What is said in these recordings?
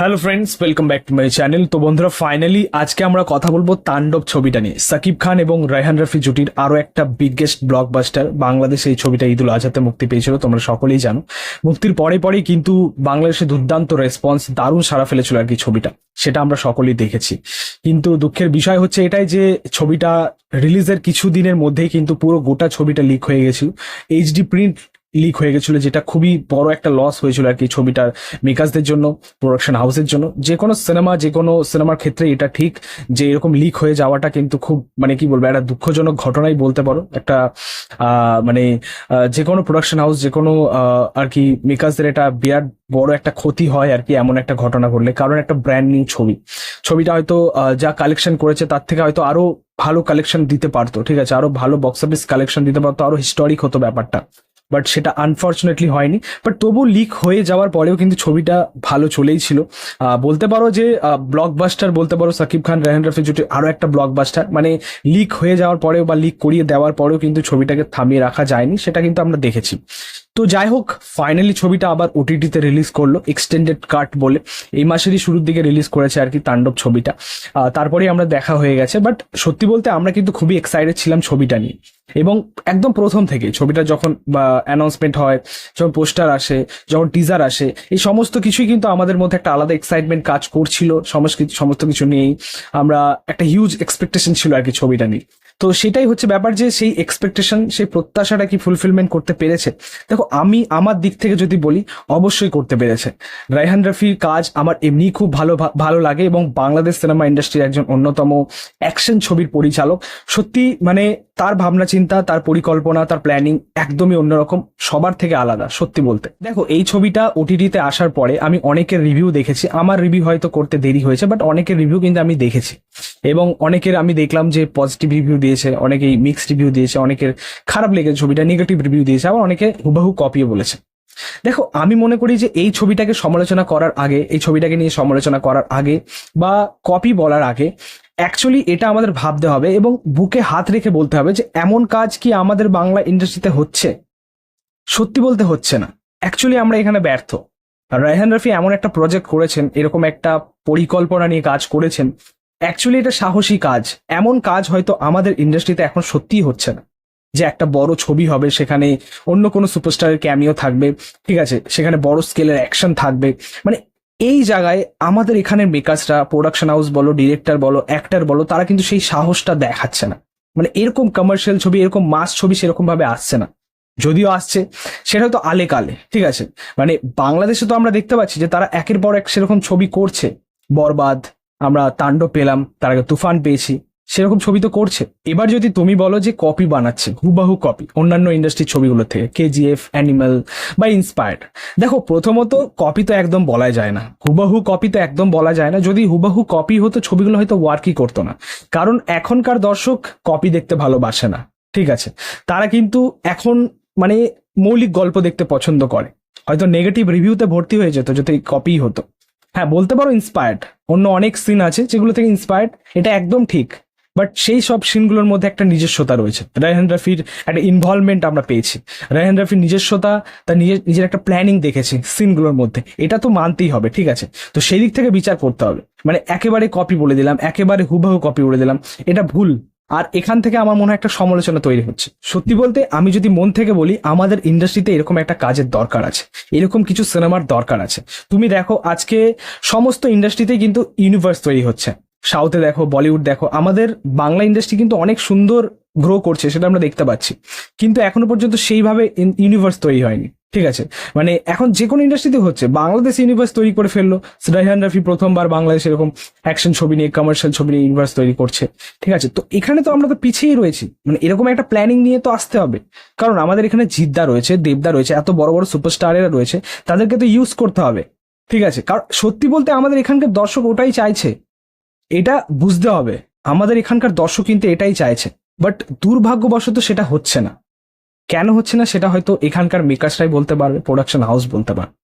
Hello friends welcome back to my channel তো বন্ধুরা finally আজকে আমরা কথা বলব তাণ্ডব ছবিটা নিয়ে। সাকিব খান এবং রায়হান রফি জুটির আরও একটা বিগেস্ট ব্লকবাস্টার বাংলাদেশে এই ছবিটা ঈদুল আজহাতে মুক্তি পেয়েছিল, তোমরা সকলেই জানো। মুক্তির পরে পরেই কিন্তু বাংলাদেশে দুর্দান্ত রেসপন্স দারুণ সারা ফেলেছিল আর কি ছবিটা, সেটা আমরা সকলেই দেখেছি। কিন্তু দুঃখের বিষয় হচ্ছে এটাই যে ছবিটা রিলিজের কিছু দিনের মধ্যেই কিন্তু পুরো গোটা ছবিটা লিক হয়ে গেছিল। এইচডি প্রিন্ট লিক হয়ে গেছিল, যেটা খুবই বড় একটা লস হয়েছিল আর কি ছবিটার মেকার্সদের জন্য প্রোডাকশন হাউসের জন্য। যে কোনো সিনেমা যে কোনো সিনেমার ক্ষেত্রে এটা ঠিক যে এরকম লিক হয়ে যাওয়াটা কিন্তু খুব মানে কি বলব, একটা দুঃখজনক ঘটনাই বলতে পারো। একটা মানে যে কোনো প্রোডাকশন হাউস যে কোনো আর কি মেকার্সদের এটা বিরাট বড় একটা ক্ষতি হয় আর কি এমন একটা ঘটনা ঘটলে। কারণ একটা ব্র্যান্ড নিউ ছবি। ছবিটা হয়তো যা কালেকশন করেছে তার থেকে হয়তো আরও ভালো কালেকশন দিতে পারতো, ঠিক আছে? আরও ভালো বক্স অফিস কালেকশন দিতে পারতো, আরও হিস্টোরিক হতো ব্যাপারটা। বাট সেটা আনফর্চুনেটলি হয়নি। বাট তবু লিক হয়ে যাওয়ার পরেও কিন্তু ছবিটা ভালো চলেই ছিল। বলতে পারো যে ব্লকবাস্টার বলতে পারো সাকিব খান, রেহান রফি জুটি আরও একটা ব্লকবাস্টার মানে লিক হয়ে যাওয়ার পরেও বা লিক করিয়ে দেওয়ার পরেও কিন্তু ছবিটাকে থামিয়ে রাখা যায়নি, সেটা কিন্তু আমরা দেখেছি। তো যাই হোক ফাইনালি ছবিটা আবার ওটিটিতে রিলিজ করল এক্সটেন্ডেড কাট বলে। এই মাসেরই শুরুর দিকে রিলিজ করেছে আর কি তাণ্ডব ছবিটা। তারপরেই আমরা দেখা হয়ে গেছে বাট সত্যি বলতে আমরা কিন্তু খুবই এক্সাইটেড ছিলাম ছবিটা নিয়ে। এবং একদম প্রথম থেকে ছবিটা যখন অ্যানাউন্সমেন্ট হয়, যখন পোস্টার আসে, যখন টিজার আসে, এই সমস্ত কিছুই কিন্তু আমাদের মধ্যে একটা আলাদা এক্সাইটমেন্ট কাজ করছিল, সমস্ত কিছু নিয়েই। আমরা একটা হিউজ এক্সপেকটেশন ছিল আর কি ছবিটা নিয়ে। তো সেটাই হচ্ছে ব্যাপার যে সেই এক্সপেকটেশন সেই প্রত্যাশাটা কি ফুলফিলমেন্ট করতে পেরেছে? দেখো, আমি আমার দিক থেকে যদি বলি, অবশ্যই করতে পেরেছে। রায়হান রফির কাজ আমার এমনি খুব ভালো ভালো লাগে এবং বাংলাদেশ সিনেমা ইন্ডাস্ট্রির একজন অন্যতম অ্যাকশন ছবির পরিচালক। সত্যি মানে তার ভাবনা চিন্তা, তার পরিকল্পনা, তার প্ল্যানিং একদমই অন্যরকম, সবার থেকে আলাদা, সত্যি বলতে। দেখো, এই ছবিটা ওটিটিতে আসার পরে আমি অনেকের রিভিউ দেখেছি। আমার রিভিউ হয়তো করতে দেরি হয়েছে বাট অনেকের রিভিউ কিন্তু আমি দেখেছি। এবং অনেকের আমি দেখলাম যে পজিটিভ রিভিউ দিয়েছে, অনেকেই মিক্সড রিভিউ দিয়েছে, অনেকের খারাপ লেগেছে ছবিটা নেগেটিভ রিভিউ দিয়েছে, আবার অনেকে হুবাহু কপিও বলেছে। দেখো, আমি মনে করি যে এই ছবিটাকে সমালোচনা করার আগে, এই ছবিটাকে নিয়ে সমালোচনা করার আগে বা কপি বলার আগে অ্যাকচুয়ালি এটা আমাদের ভাবতে হবে এবং বুকে হাত রেখে বলতে হবে যে এমন কাজ কি আমাদের বাংলা ইন্ডাস্ট্রিতে হচ্ছে? সত্যি বলতে হচ্ছে না। অ্যাকচুয়ালি আমরা এখানে ব্যর্থ। রায়হান রফি এমন একটা প্রজেক্ট করেছেন, এরকম একটা পরিকল্পনা নিয়ে কাজ করেছেন। অ্যাকচুয়ালি এটা সাহসী কাজ। এমন কাজ হয়তো আমাদের ইন্ডাস্ট্রিতে এখন সত্যিই হচ্ছে না। যে একটা বড় ছবি হবে, সেখানে অন্য কোনো সুপারস্টারের ক্যামিও থাকবে, ঠিক আছে? সেখানে বড় স্কেলের অ্যাকশন থাকবে। মানে এই জায়গায় আমাদের এখানের মেকার্সরা প্রোডাকশন হাউস বলো ডিরেক্টর বলো অ্যাক্টার বলো, তারা কিন্তু সেই সাহসটা দেখাচ্ছে না। মানে এরকম কমার্শিয়াল ছবি, এরকম মাস ছবি সেরকম ভাবে আসছে না। যদিও আসছে, সেটা হয়তো আলে কালে, ঠিক আছে? মানে বাংলাদেশে তো আমরা দেখতে পাচ্ছি যে তারা একের পর এক সেরকম ছবি করছে। বরবাদ, আমরা তাণ্ডব পেলাম, তার আগে তুফান পেয়েছি সেরকম ছবি তো করছে। এবার যদি তুমি বলো যে কপি বানাচ্ছে, হুবাহু কপি অন্যান্য ইন্ডাস্ট্রির ছবিগুলো থেকে কেজিএফ অ্যানিমাল বা ইন্সপায়ার্ড দেখো, প্রথমত কপি তো একদম বলা যায় না। হুবাহু কপি তো একদম বলা যায় না। যদি হুবাহু কপি হতো, ছবিগুলো হয়তো ওয়ার্কই করতো না। কারণ এখনকার দর্শক কপি দেখতে ভালোবাসে না। ঠিক আছে? তারা কিন্তু এখন মানে মৌলিক গল্প দেখতে পছন্দ করে। হয়তো নেগেটিভ রিভিউতে ভর্তি হয়ে যেত যদি কপি হতো। হ্যাঁ বলতে পারো ইন্সপায়ার্ড অন্য অনেক সিন আছে যেগুলো থেকে ইন্সপায়ার্ড এটা একদম ঠিক। বাট সেই সব সিনগুলোর মধ্যে একটা নিজস্বতা রয়েছে। রায়হান রাফির একটা ইনভলভমেন্ট আমরা পেয়েছি। রায়হান রাফির নিজস্বতা, তার নিজের নিজের একটা প্ল্যানিং দেখেছি সিনগুলোর মধ্যে। এটা তো মানতেই হবে, ঠিক আছে? তো সেই দিক থেকে বিচার করতে হবে। মানে একেবারে কপি বলে দিলাম, একেবারে হুবাহু কপি বলে দিলাম, এটা ভুল। আর এখান থেকে আমার মনে হয় একটা সমালোচনা তৈরি হচ্ছে। সত্যি বলতে, আমি যদি মন থেকে বলি, আমাদের ইন্ডাস্ট্রিতে এরকম একটা কাজের দরকার আছে। এরকম কিছু সিনেমার দরকার আছে। তুমি দেখো, আজকে সমস্ত ইন্ডাস্ট্রিতেই কিন্তু ইউনিভার্স তৈরি হচ্ছে। সাউথে দেখো, বলিউড দেখো, আমাদের বাংলা ইন্ডাস্ট্রি কিন্তু অনেক সুন্দর গ্রো করছে, সেটা আমরা দেখতে পাচ্ছি। কিন্তু এখনও পর্যন্ত সেইভাবে ইউনিভার্স তৈরি হয়নি, ঠিক আছে? মানে এখন যে কোনো ইন্ডাস্ট্রিতে হচ্ছে, বাংলাদেশ ইউনিভার্স তৈরি করে ফেলল রাইহান রাফি প্রথমবার বাংলাদেশ এরকম অ্যাকশন ছবি নিয়ে কমার্শিয়াল ছবি নিয়ে ইউনিভার্স তৈরি করছে, ঠিক আছে? তো এখানে তো আমরা তো পিছিয়েই রয়েছি মানে এরকম একটা প্ল্যানিং নিয়ে তো আসতে হবে। কারণ আমাদের এখানে জিদ্দা রয়েছে, দেবদা রয়েছে, এত বড় বড় সুপারস্টারেরা রয়েছে, তাদেরকে তো ইউজ করতে হবে, ঠিক আছে? কারণ সত্যি বলতে আমাদের এখানকার দর্শক ওটাই চাইছে এটা বুঝতে হবে। আমাদের এখানকার দর্শক কিন্তু এটাই চাইছে। বাট দুর্ভাগ্যবশত সেটা হচ্ছে না। কেন হচ্ছে না সেটা হয়তো এখানকার মেকার্সরাই বলতে পারবে প্রোডাকশন হাউস বলতে পারবে।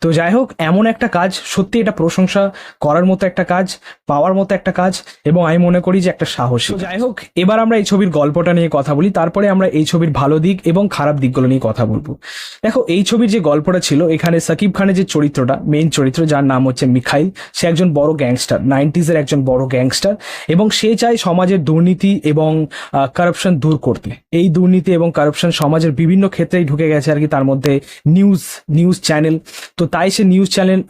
তো যাই হোক এমন একটা কাজ সত্যি এটা প্রশংসা করার মতো একটা কাজ পাওয়ার মতো একটা কাজ এবং আমি মনে করি যে একটা সাহস যাই হোক এবার আমরা এই ছবির গল্পটা নিয়ে কথা বলি তারপরে আমরা এই ছবির ভালো দিক এবং খারাপ দিকগুলো নিয়ে কথা বলব। দেখো এই ছবির যে গল্পটা ছিল এখানে সাকিব খানের যে চরিত্রটা মেইন চরিত্র যার নাম হচ্ছে মিখাইল সে একজন বড় গ্যাংস্টার নাইনটিজের একজন বড় গ্যাংস্টার এবং সে চায় সমাজের দুর্নীতি এবং কারাপশন দূর করতে। এই দুর্নীতি এবং কারাপশন সমাজের বিভিন্ন ক্ষেত্রেই ঢুকে গেছে আর কি তার মধ্যে নিউজ নিউজ চ্যানেল তো তাই সে নিউজ চ্যানেল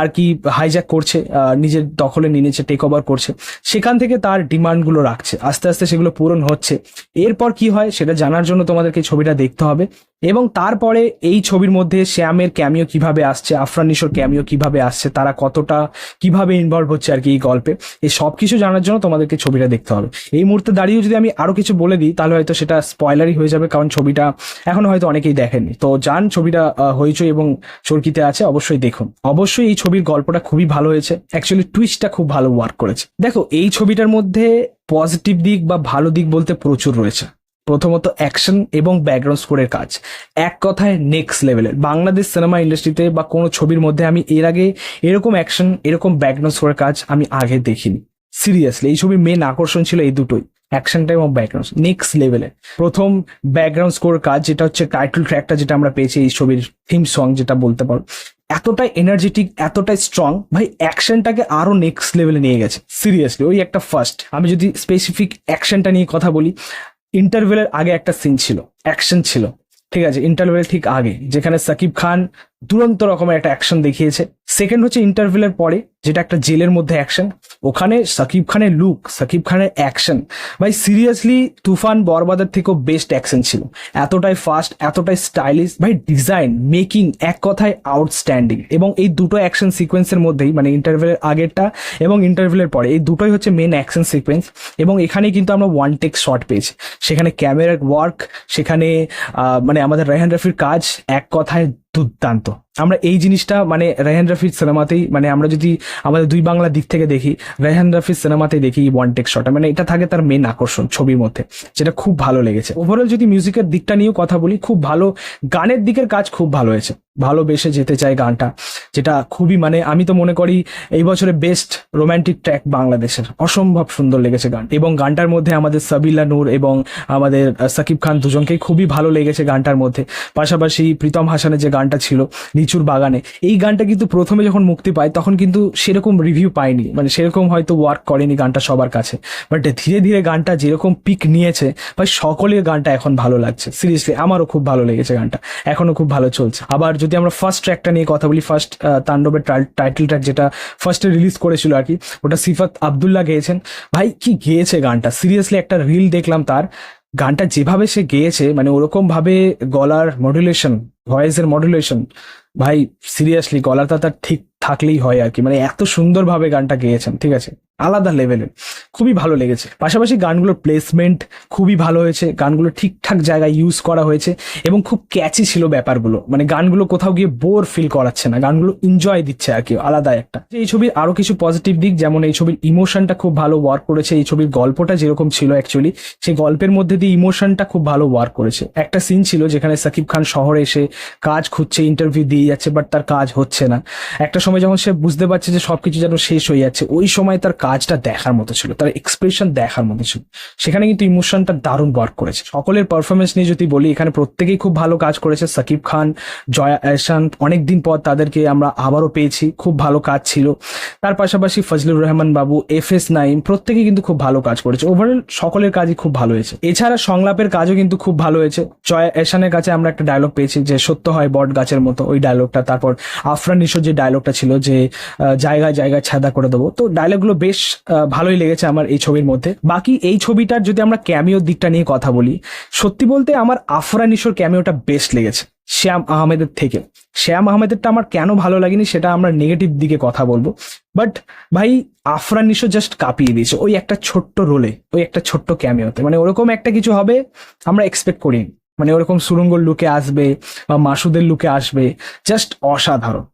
আর কি হাইজ্যাক করছে নিজের দখলে নিয়ে নিচ্ছে টেক ওভার করছে। সেখান থেকে তার ডিমান্ডগুলো রাখছে। আস্তে আস্তে সেগুলো পূরণ হচ্ছে। এরপর কি হয় সেটা জানার জন্য তোমাদেরকে ছবিটা দেখতে হবে। এবং তারপরে এই ছবির মধ্যে শ্যামের ক্যামিও কীভাবে আসছে, আফরান নিশোর ক্যামিও কীভাবে আসছে, তারা কতটা কীভাবে ইনভলভ হচ্ছে আর কি এই গল্পে, এই সব কিছু জানার জন্য তোমাদেরকে ছবিটা দেখতে হবে। এই মুহূর্তে দাঁড়িয়ে যদি আমি আরও কিছু বলে দিই, তাহলে হয়তো সেটা স্পয়লারই হয়ে যাবে, কারণ ছবিটা এখন হয়তো অনেকেই দেখেননি। তো যান, ছবিটা হইচই এবং চরকিতে আছে, অবশ্যই দেখুন। অবশ্যই এই ছবির গল্পটা খুবই ভালো হয়েছে। অ্যাকচুয়ালি টুইস্টটা খুব ভালো ওয়ার্ক করেছে। দেখো, এই ছবিটার মধ্যে পজিটিভ দিক বা ভালো দিক বলতে প্রচুর রয়েছে। প্রথমত অ্যাকশন এবং ব্যাকগ্রাউন্ড স্কোরের কাজ। এক কথায় নেক্সট লেভেলের বাংলাদেশ সিনেমা ইন্ডাস্ট্রিতে বা কোনো ছবির মধ্যে আমি এর আগে এরকম অ্যাকশন এরকম ব্যাকগ্রাউন্ড স্কোরের কাজ আমি আগে দেখিনি। সিরিয়াসলি এই ছবির মেন আকর্ষণ ছিল এই দুটোই। অ্যাকশনটা এবং ব্যাকগ্রাউন্ড নেক্সট লেভেলে প্রথম ব্যাকগ্রাউন্ড স্কোর কাজ যেটা হচ্ছে টাইটেল ট্র্যাকটা যেটা আমরা পেয়েছি এই ছবির থিম সং যেটা বলতে পারো। এতটাই এনার্জেটিক এতটাই স্ট্রং ভাই অ্যাকশনটাকে আরও নেক্সট লেভেলে নিয়ে গেছে। সিরিয়াসলি ওই একটা ফার্স্ট আমি যদি স্পেসিফিক অ্যাকশনটা নিয়ে কথা বলি ইন্টারভেলের আগে একটা সিন ছিল অ্যাকশন ছিল, ঠিক আছে? ইন্টারভেলের ঠিক আগে, যেখানে সাকিব খান দুরন্ত রকমের একটা অ্যাকশন দেখিয়েছে। সেকেন্ড হচ্ছে ইন্টারভেলের পরে, যেটা একটা জেলের মধ্যে অ্যাকশন ওখানে সাকিব খানের লুক সাকিব খানের অ্যাকশন ভাই সিরিয়াসলি তুফান বরবাদের থেকেও বেস্ট অ্যাকশন ছিল। এতটাই ফাস্ট এতটাই স্টাইলিশ ভাই ডিজাইন মেকিং এক কথায় আউটস্ট্যান্ডিং এবং এই দুটো অ্যাকশন সিকোয়েন্সের মধ্যেই মানে ইন্টারভেলের আগেরটা এবং ইন্টারভেলের পরে, এই দুটোই হচ্ছে মেন অ্যাকশন সিকোয়েন্স এবং এখানেই কিন্তু আমরা ওয়ান টেক শট পেয়েছি। সেখানে ক্যামেরার ওয়ার্ক সেখানে মানে আমাদের রেহান রফির কাজ, এক কথায় দুর্দান্ত আমরা এই জিনিসটা মানে রেহান রফির সিনেমাতেই মানে আমরা যদি আমাদের দুই বাংলা দিক থেকে দেখি, রেহান রফির সিনেমাতেই দেখি ওয়ান টেক শট মানে এটা থাকে তার মেন আকর্ষণ ছবির মধ্যে, যেটা খুব ভালো লেগেছে। ওভারঅল যদি মিউজিকের দিকটা নিয়েও কথা বলি, খুব ভালো, গানের দিকের কাজ খুব ভালো হয়েছে। ভালোবেসে যেতে চাই গানটা, যেটা খুবই মানে আমি তো মনে করি এই বছরে বেস্ট রোমান্টিক ট্র্যাক বাংলাদেশের। অসম্ভব সুন্দর লেগেছে গান। এবং গানটার মধ্যে আমাদের সাবিলা নূর এবং আমাদের সাকিব খান দুজনকেই খুবই ভালো লেগেছে গানটার মধ্যে। পাশাপাশি প্রীতম হাসানের যে গানটা ছিল লিচুর বাগানে। এই গানটা কিন্তু প্রথমে যখন মুক্তি পায়, তখন কিন্তু সেরকম রিভিউ পায়নি। মানে সেরকম হয়তো ওয়ার্ক করেনি গানটা সবার কাছে। বাট ধীরে ধীরে গানটা যেরকম পিক নিয়েছে, ভাই সকলের গানটা এখন ভালো লাগছে। সিরিয়াসলি আমারও খুব ভালো লেগেছে গানটা। এখনও খুব ভালো চলছে। আবার যদি আমরা ফার্স্ট ট্র্যাকটা নিয়ে কথা বলি ফার্স্ট তাণ্ডবের টাইটেল ট্র্যাক যেটা ফার্স্টে রিলিজ করেছিল আর কি, ওটা সিফাত আবদুল্লাহ গেয়েছেন। ভাই কি গেয়েছে গানটা? সিরিয়াসলি একটা রিল দেখলাম তার। গানটা যেভাবে সে গেয়েছে মানে ওরকম ভাবে গলার মডুলেশন ভয়েসের মডুলেশন ভাই সিরিয়াসলি গলাটা তার ঠিক থাকলেই হয় আর কি। মানে এত সুন্দরভাবে গানটা গেয়েছেন, ঠিক আছে? আলাদা লেভেলের। খুবই ভালো লেগেছে। পাশাপাশি গানগুলোর প্লেসমেন্ট খুবই ভালো হয়েছে। গানগুলো ঠিকঠাক জায়গায় ইউজ করা হয়েছে এবং খুব ক্যাচি ছিল ব্যাপারগুলো। মানে গানগুলো কোথাও গিয়ে বোর ফিল করাচ্ছে না। গানগুলো এনজয় দিচ্ছে আর কি, আলাদা একটা। এই ছবির আরও কিছু পজিটিভ দিক, যেমন এই ছবির ইমোশনটা খুব ভালো ওয়ার্ক করেছে। এই ছবির গল্পটা যেরকম ছিল অ্যাকচুয়ালি সেই গল্পের মধ্যে দিয়ে ইমোশনটা খুব ভালো ওয়ার্ক করেছে। একটা সিন ছিল যেখানে সাকিব খান শহরে এসে কাজ খুঁজছে ইন্টারভিউ দিয়ে যাচ্ছে বাট তার কাজ হচ্ছে না। একটা সময় যখন সে বুঝতে পারছে যে সবকিছু যেন শেষ হয়ে যাচ্ছে, ওই সময় তার কাজটা দেখার মতো ছিল, তার এক্সপ্রেশন দেখার মতো ছিল। সেখানে কিন্তু ইমোশনটা দারুণ ওয়ার্ক করেছে। সকলের পারফরমেন্স নিয়ে যদি বলি, এখানে প্রত্যেকেই খুব ভালো কাজ করেছে। সাকিব খান, জয়া, এহসান, অনেকদিন পর তাদেরকে আমরা আবারও পেয়েছি। খুব ভালো কাজ ছিল। তার পাশাপাশি ফজলুর রহমান বাবু এফ এস নাইম, প্রত্যেকেই কিন্তু খুব ভালো কাজ করেছে। ওভারঅল সকলের কাজই খুব ভালো হয়েছে। এছাড়া সংলাপের কাজও কিন্তু খুব ভালো হয়েছে। জয়া, এহসানের কাছে আমরা একটা ডায়লগ পেয়েছি যে, সত্য হয় বট গাছের মতো। ওই ডায়লগটা তারপর আফরান নিশোর যে ডায়লগটা ছিল যে জায়গায় জায়গায় ছাদা করে দেবো। তো ডায়লগগুলো বেশ আহ, ভালোই লেগেছে আমার এই ছবির মধ্যে। বাকি এই ছবিটার যদি আমরা ক্যামিওর দিকটা নিয়ে কথা বলি সত্যি বলতে আমার আফরান নিশোর ক্যামিওটা বেস্ট লেগেছে শ্যাম আহমেদের থেকে। শ্যাম আহমেদেরটা আমার কেন ভালো লাগেনি সেটা আমরা নেগেটিভ দিকে কথা বলব। বাট ভাই আফরান নিশো জাস্ট কাঁপিয়ে দিয়েছে ওই একটা ছোট্ট রোলে ওই একটা ছোট্ট ক্যামিওতে মানে ওরকম একটা কিছু হবে আমরা এক্সপেক্ট করিনি। মানে ওরকম সুরঙ্গর লুকে আসবে বা মাসুদের লুকে আসবে জাস্ট অসাধারণ।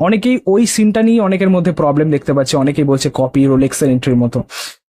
অনেকেই ওই সিনটা নিয়ে অনেকের মধ্যে প্রবলেম দেখতে পাচ্ছে। অনেকেই বলছে কপি রোলেক্সের এন্ট্রির মতো।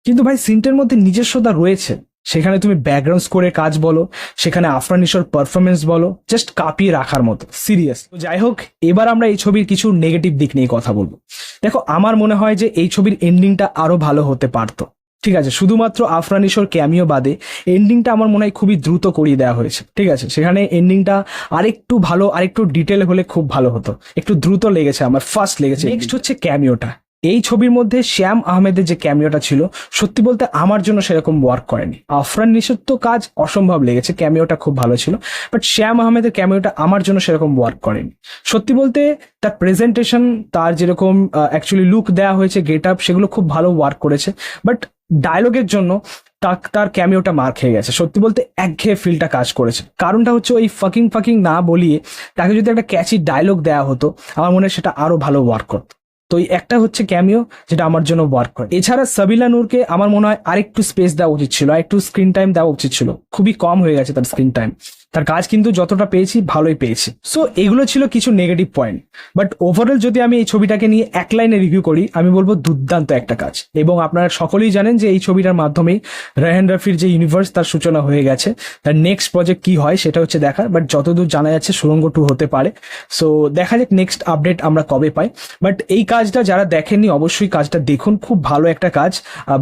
কিন্তু ভাই সিনটার মধ্যে নিজস্বতা রয়েছে। সেখানে তুমি ব্যাকগ্রাউন্ড স্কোরের কাজ বলো, সেখানে আফরান নিশোর পারফরমেন্স বলো জাস্ট কাঁপিয়ে রাখার মতো সিরিয়াস তো যাই হোক, এবার আমরা এই ছবির কিছু নেগেটিভ দিক নিয়ে কথা বলব। দেখো, আমার মনে হয় যে এই ছবির এন্ডিংটা আরও ভালো হতে পারতো। ঠিক আছে শুধুমাত্র আফরান নিশোর ক্যামিও বাদে এন্ডিংটা আমার মনে হয় খুবই দ্রুত করিয়ে দেওয়া হয়েছে ঠিক আছে? সেখানে এন্ডিংটা আরেকটু ভালো আরেকটু ডিটেল হলে খুব ভালো হতো। একটু দ্রুত লেগেছে আমার ফার্স্ট লেগেছে। নেক্সট হচ্ছে ক্যামিওটা এই ছবির মধ্যে শ্যাম আহমেদের যে ক্যামিওটা ছিল সত্যি বলতে আমার জন্য সেরকম ওয়ার্ক করেনি। আফরান নিশোর তো কাজ অসম্ভব লেগেছে ক্যামিওটা খুব ভালো ছিল বাট শ্যাম আহমেদের ক্যামিওটা আমার জন্য সেরকম ওয়ার্ক করেনি। সত্যি বলতে তার প্রেজেন্টেশন তার যেরকম অ্যাকচুয়ালি লুক দেওয়া হয়েছে গেট আপ সেগুলো খুব ভালো ওয়ার্ক করেছে বাট ডায়লগের জন্য তাক- তার ক্যামিওটা মার খেয়ে গেছে। সত্যি বলতে একঘেয়ে ফিলটা কাজ করেছে। কারণটা হচ্ছে ওই ফাকিং ফাকিং না বলিয়ে তাকে যদি একটা ক্যাচি ডায়লগ দেওয়া হতো, আমার মনে হয় সেটা আরও ভালো ওয়ার্ক করতো। তো এই একটা হচ্ছে ক্যামিও যেটা আমার জন্য ওয়ার্ক করে। এছাড়া সাবিলা নূরকে আমার মনে হয় আরেকটু স্পেস দেওয়া উচিত ছিল, আরেকটু স্ক্রিন টাইম দেওয়া উচিত ছিল। খুবই কম হয়ে গেছে তার স্ক্রিন টাইম তার কাজ কিন্তু যতটা পেয়েছি, ভালোই পেয়েছি। সো এগুলো ছিল কিছু নেগেটিভ পয়েন্ট বাট ওভারঅল যদি আমি এই ছবিটাকে নিয়ে এক লাইনে রিভিউ করি, আমি বলব দুর্দান্ত একটা কাজ। এবং আপনারা সকলেই জানেন যে এই ছবিটার মাধ্যমেই রেহান রফির যে ইউনিভার্স তার সূচনা হয়ে গেছে। তার নেক্সট প্রজেক্ট কি হয়, সেটা হচ্ছে দেখার। বাট যতদূর জানা যাচ্ছে সুরঙ্গ টু হতে পারে। সো দেখা যাক নেক্সট আপডেট আমরা কবে পাই। বাট এই কাজটা যারা দেখেননি, অবশ্যই কাজটা দেখুন। খুব ভালো একটা কাজ।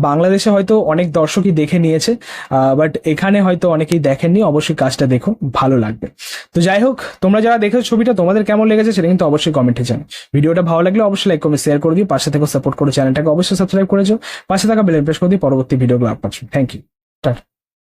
বাংলাদেশে হয়তো অনেক দর্শকই দেখে নিয়েছে। বাট এখানে হয়তো অনেকেই দেখেননি, অবশ্যই কাজটা দেখুন। ভালো লাগবে। তো যাই হোক, তোমরা যারা দেখেছ ছবিটা, তোমাদের কেমন লেগেছে সেটা কিন্তু অবশ্যই কমেন্টে জানো ভিডিওটা ভালো লাগলে অবশ্যই লাইক কমেন্ট শেয়ার করে দিও। পাশে থেকে সাপোর্ট করো চ্যানেলটাকে অবশ্যই সাবস্ক্রাইব করেছ পাশে থাকা বেল প্রেস করে দিও পরবর্তী ভিডিওগুলো আপলোড থ্যাংক ইউ